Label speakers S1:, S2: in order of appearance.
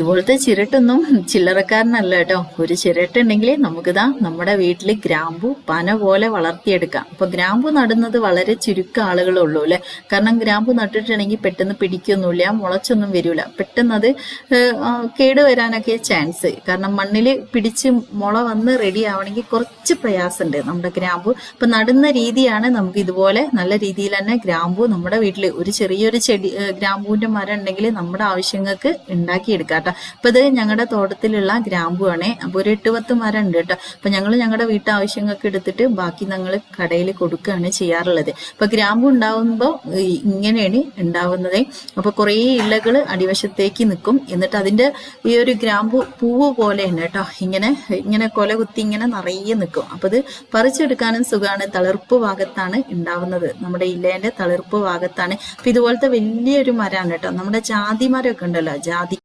S1: ഇതുപോലത്തെ ചിരട്ടൊന്നും ചില്ലറക്കാരനല്ല കേട്ടോ. ഒരു ചിരട്ട ഉണ്ടെങ്കിൽ നമുക്കിതാ നമ്മുടെ വീട്ടിൽ ഗ്രാമ്പു പന പോലെ വളർത്തിയെടുക്കാം. അപ്പൊ ഗ്രാമ്പു നടുന്നത് വളരെ ചുരുക്കം ആളുകളുള്ളൂ അല്ലെ? കാരണം ഗ്രാമ്പു നട്ടിട്ടുണ്ടെങ്കിൽ പെട്ടെന്ന് പിടിക്കൊന്നുമില്ല മുളച്ചൊന്നും വരില്ല പെട്ടെന്ന് അത് കേടുവരാനൊക്കെ ചാൻസ്. കാരണം മണ്ണിൽ പിടിച്ച് മുള വന്ന് റെഡി ആവണമെങ്കിൽ കുറച്ച് പ്രയാസമുണ്ട് നമ്മുടെ ഗ്രാമ്പു. അപ്പൊ നടുന്ന രീതിയാണ് നമുക്ക് ഇതുപോലെ നല്ല രീതിയിൽ തന്നെ ഗ്രാമ്പു നമ്മുടെ വീട്ടിൽ ഒരു ചെറിയൊരു ചെടി ഗ്രാമ്പൂവിന്റെ മരം ഉണ്ടെങ്കിൽ നമ്മുടെ ആവശ്യങ്ങൾക്ക് ഉണ്ടാക്കിയെടുക്കാം കേട്ടോ. അപ്പൊ ഇത് ഞങ്ങളുടെ തോട്ടത്തിലുള്ള ഗ്രാമ്പു ആണേ അപ്പൊ ഒരു എട്ട് പത്ത് മരം ഉണ്ട് കേട്ടോ. അപ്പൊ ഞങ്ങൾ ഞങ്ങളുടെ വീട്ടാവശ്യങ്ങൾക്ക് എടുത്തിട്ട് ബാക്കി ഞങ്ങൾ കടയിൽ കൊടുക്കുകയാണ് ചെയ്യാറുള്ളത്. അപ്പൊ ഗ്രാമ്പു ഉണ്ടാവുമ്പോൾ ഇങ്ങനെയാണ് ഉണ്ടാവുന്നത്. അപ്പൊ കുറേ ഇലകൾ അടിവശത്തേക്ക് നിൽക്കും എന്നിട്ട് അതിന്റെ ഈ ഒരു ഗ്രാമ്പു പൂവ് പോലെയാണ് കേട്ടോ. ഇങ്ങനെ ഇങ്ങനെ കൊല കുത്തി ഇങ്ങനെ നിറയെ നിൽക്കും അപ്പൊ ഇത് പറിച്ചെടുക്കാനും സുഖമാണ് തളിർപ്പ് ഭാഗത്താണ് ഉണ്ടാവുന്നത്. നമ്മുടെ ഇലേന്റെ തളിർപ്പ് ഭാഗത്താണ്. അപ്പൊ ഇതുപോലത്തെ വലിയൊരു മരമാണ് കേട്ടോ. നമ്മുടെ ജാതി മരമൊക്കെ ഉണ്ടല്ലോ. ജാതിക്ക